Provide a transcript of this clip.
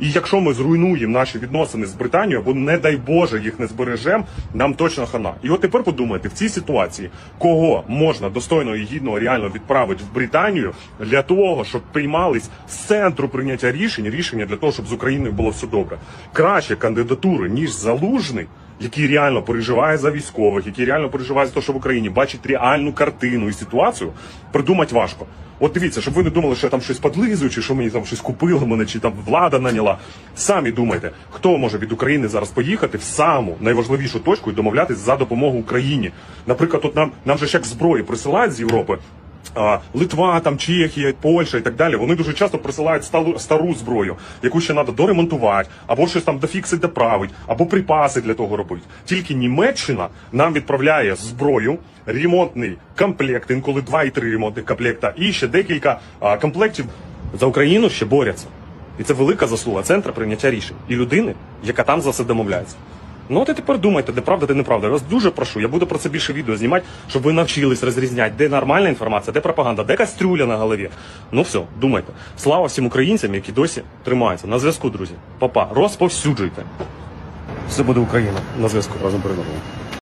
І якщо ми зруйнуємо наші відносини з Британією, або не дай Боже їх не збережемо, нам точно хана. І от тепер подумайте в цій ситуації, кого можна достойно і гідно реально відправити в Британію для того, щоб приймались з центру прийняття рішень, рішення для того, щоб з Україною було все добре. Краще кандидатури ніж залужний. Який реально переживає за військових, який реально переживає за те, що в Україні бачить реальну картину і ситуацію, придумати важко. От дивіться, щоб ви не думали, що я там щось подлизую, чи що мені там щось купили мене, чи там влада наняла. Самі думайте, хто може від України зараз поїхати в саму найважливішу точку і домовлятись за допомогу Україні. Наприклад, от нам нам же як зброї присилають з Європи. Литва, там Чехія, Польща і так далі. Вони дуже часто присилають сталу, стару зброю, яку ще треба доремонтувати, або щось там дофіксить, доправить, або припаси для того робити. Тільки Німеччина нам відправляє зброю, ремонтний комплект, інколи два і три ремонтних комплекта, і ще декілька а, комплектів за Україну ще борються. І це велика заслуга центру прийняття рішень і людини, яка там за це домовляється. Ну от і тепер думайте, де правда, де неправда. Я вас дуже прошу. Я буду про це більше відео знімати, щоб ви навчились розрізняти, де нормальна інформація, де пропаганда, де кастрюля на голові. Ну все, думайте. Слава всім українцям, які досі тримаються. На зв'язку, друзі. Папа, розповсюджуйте. Все буде Україна. На зв'язку разом переможемо.